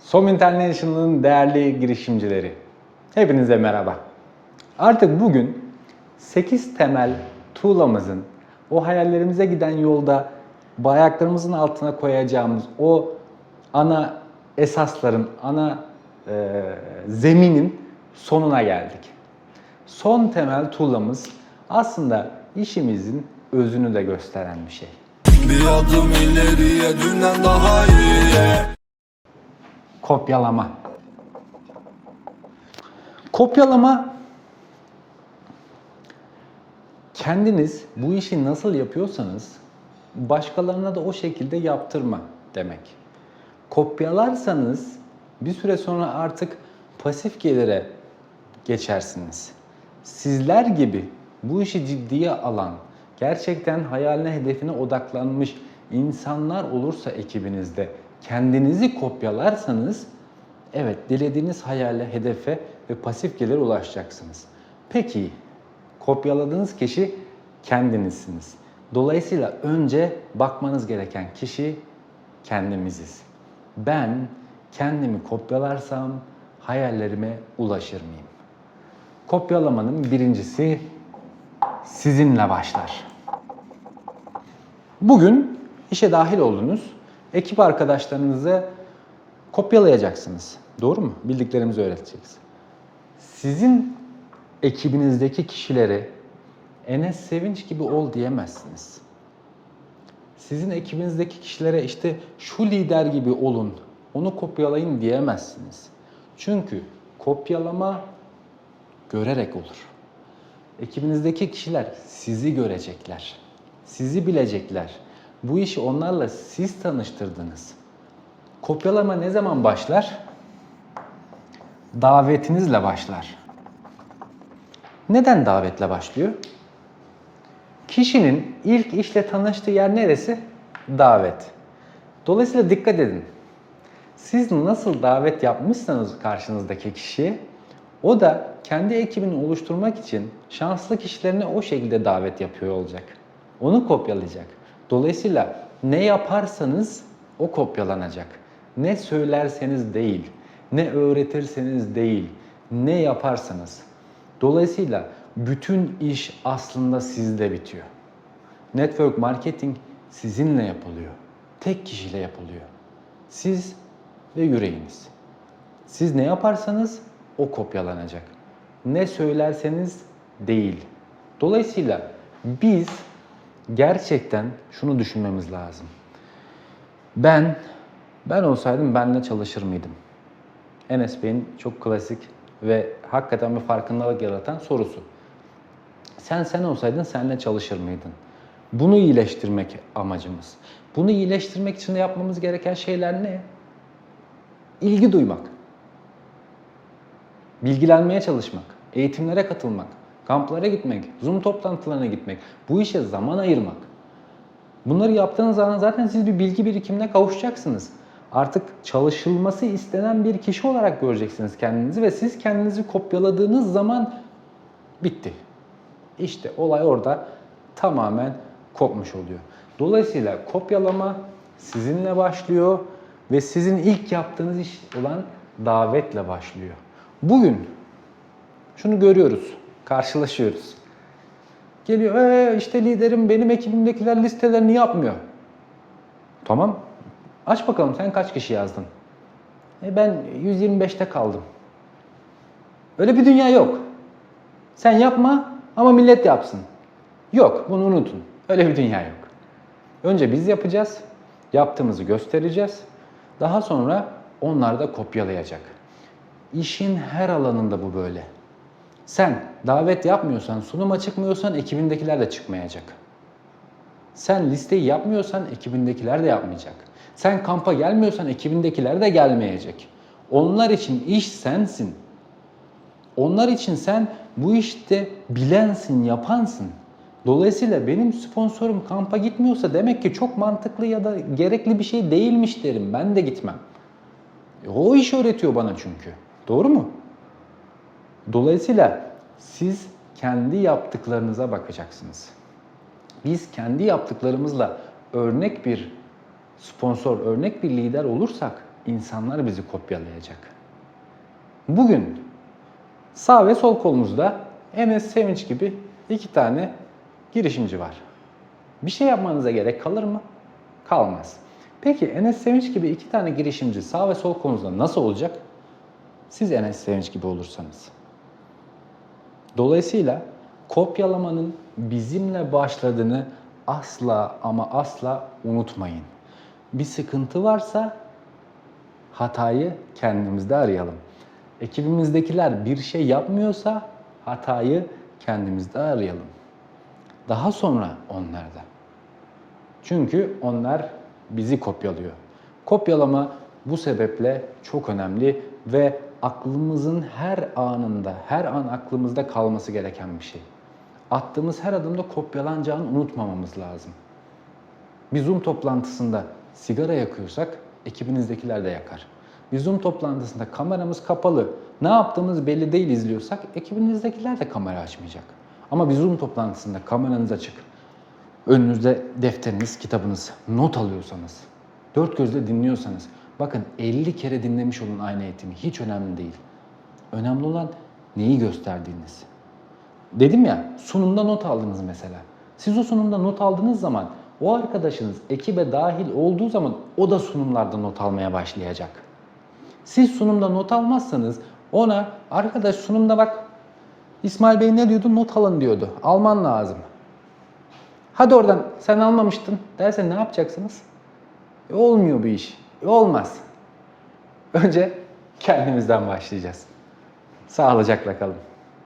Som International'ın değerli girişimcileri. Hepinize merhaba. Artık bugün 8 temel tuğlamızın o hayallerimize giden yolda ayaklarımızın altına koyacağımız o ana esasların, ana e, zeminin sonuna geldik. Son temel tuğlamız aslında işimizin özünü de gösteren bir şey. Bir adım ileriye dünden daha iyi Kopyalama. Kopyalama kendiniz bu işi nasıl yapıyorsanız başkalarına da o şekilde yaptırma demek. Kopyalarsanız bir süre sonra artık pasif gelire geçersiniz. Sizler gibi bu işi ciddiye alan, gerçekten hayaline, hedefine odaklanmış insanlar olursa ekibinizde kendinizi kopyalarsanız evet dilediğiniz hayale, hedefe ve pasif gelire ulaşacaksınız. Peki kopyaladığınız kişi kendinizsiniz. Dolayısıyla önce bakmanız gereken kişi kendimiziz. Ben kendimi kopyalarsam hayallerime ulaşır mıyım? Kopyalamanın birincisi sizinle başlar. Bugün işe dahil oldunuz. Ekip arkadaşlarınızı kopyalayacaksınız. Doğru mu? Bildiklerimizi öğreteceğiz. Sizin ekibinizdeki kişilere Enes Sevinç gibi ol diyemezsiniz. Sizin ekibinizdeki kişilere işte şu lider gibi olun, onu kopyalayın diyemezsiniz. Çünkü kopyalama görerek olur. Ekibinizdeki kişiler sizi görecekler. Sizi bilecekler. Bu işi onlarla siz tanıştırdınız. Kopyalama ne zaman başlar? Davetinizle başlar. Neden davetle başlıyor? Kişinin ilk işle tanıştığı yer neresi? Davet. Dolayısıyla dikkat edin. Siz nasıl davet yapmışsanız karşınızdaki kişiye, o da kendi ekibini oluşturmak için şanslı kişilerine o şekilde davet yapıyor olacak. Onu kopyalayacak. Dolayısıyla ne yaparsanız o kopyalanacak. Ne söylerseniz değil, ne öğretirseniz değil, ne yaparsanız. Dolayısıyla bütün iş aslında sizde bitiyor. Network marketing sizinle yapılıyor. Tek kişiyle yapılıyor. Siz ve yüreğiniz. Siz ne yaparsanız o kopyalanacak. Ne söylerseniz değil. Dolayısıyla biz gerçekten şunu düşünmemiz lazım. Ben ben olsaydım benle çalışır mıydım? Enes Bey'in çok klasik ve hakikaten bir farkındalık yaratan sorusu. Sen sen olsaydın senle çalışır mıydın? Bunu iyileştirmek amacımız. Bunu iyileştirmek için de yapmamız gereken şeyler ne? İlgi duymak. Bilgilenmeye çalışmak, eğitimlere katılmak, kamplara gitmek, Zoom toplantılarına gitmek, bu işe zaman ayırmak. Bunları yaptığınız zaman zaten siz bir bilgi birikimine kavuşacaksınız. Artık çalışılması istenen bir kişi olarak göreceksiniz kendinizi ve siz kendinizi kopyaladığınız zaman bitti. İşte olay orada tamamen kopmuş oluyor. Dolayısıyla kopyalama sizinle başlıyor ve sizin ilk yaptığınız iş olan davetle başlıyor. Bugün şunu görüyoruz, karşılaşıyoruz. Geliyor, ee, işte liderim benim ekibimdekiler listelerini yapmıyor. Tamam, aç bakalım sen kaç kişi yazdın? E ben 125'te kaldım. Öyle bir dünya yok. Sen yapma ama millet yapsın. Yok, bunu unutun. Öyle bir dünya yok. Önce biz yapacağız, yaptığımızı göstereceğiz. Daha sonra onlar da kopyalayacak. İşin her alanında bu böyle. Sen davet yapmıyorsan, sunuma çıkmıyorsan ekibindekiler de çıkmayacak. Sen listeyi yapmıyorsan ekibindekiler de yapmayacak. Sen kampa gelmiyorsan ekibindekiler de gelmeyecek. Onlar için iş sensin. Onlar için sen bu işte bilensin, yapansın. Dolayısıyla benim sponsorum kampa gitmiyorsa demek ki çok mantıklı ya da gerekli bir şey değilmiş derim. Ben de gitmem. E, O iş öğretiyor bana çünkü. Doğru mu? Dolayısıyla siz kendi yaptıklarınıza bakacaksınız. Biz kendi yaptıklarımızla örnek bir sponsor, örnek bir lider olursak insanlar bizi kopyalayacak. Bugün sağ ve sol kolumuzda Enes Sevinç gibi iki tane girişimci var. Bir şey yapmanıza gerek kalır mı? Kalmaz. Peki Enes Sevinç gibi iki tane girişimci sağ ve sol kolunuzda nasıl olacak? Siz Enes Sevinç gibi olursanız. Dolayısıyla kopyalamanın bizimle başladığını asla ama asla unutmayın. Bir sıkıntı varsa hatayı kendimizde arayalım. Ekibimizdekiler bir şey yapmıyorsa hatayı kendimizde arayalım. Daha sonra onlarda. Çünkü onlar bizi kopyalıyor. Kopyalama bu sebeple çok önemli ve aklımızın her anında, her an aklımızda kalması gereken bir şey. Attığımız her adımda kopyalanacağını unutmamamız lazım. Bir Zoom toplantısında sigara yakıyorsak ekibinizdekiler de yakar. Bir Zoom toplantısında kameramız kapalı, ne yaptığımız belli değil izliyorsak ekibinizdekiler de kamera açmayacak. Ama bir Zoom toplantısında kameranız açık, önünüzde defteriniz, kitabınız, not alıyorsanız, dört gözle dinliyorsanız, bakın 50 kere dinlemiş olun aynı eğitimi, hiç önemli değil. Önemli olan neyi gösterdiğiniz. Dedim ya sunumda not aldınız mesela. Siz o sunumda not aldığınız zaman o arkadaşınız ekibe dahil olduğu zaman o da sunumlarda not almaya başlayacak. Siz sunumda not almazsanız ona arkadaş sunumda bak İsmail Bey ne diyordu? Not alın diyordu. Alman lazım. Hadi oradan sen almamıştın derse ne yapacaksınız? E, olmuyor bu iş. Olmaz. Önce kendimizden başlayacağız. Sağlıcakla kalın.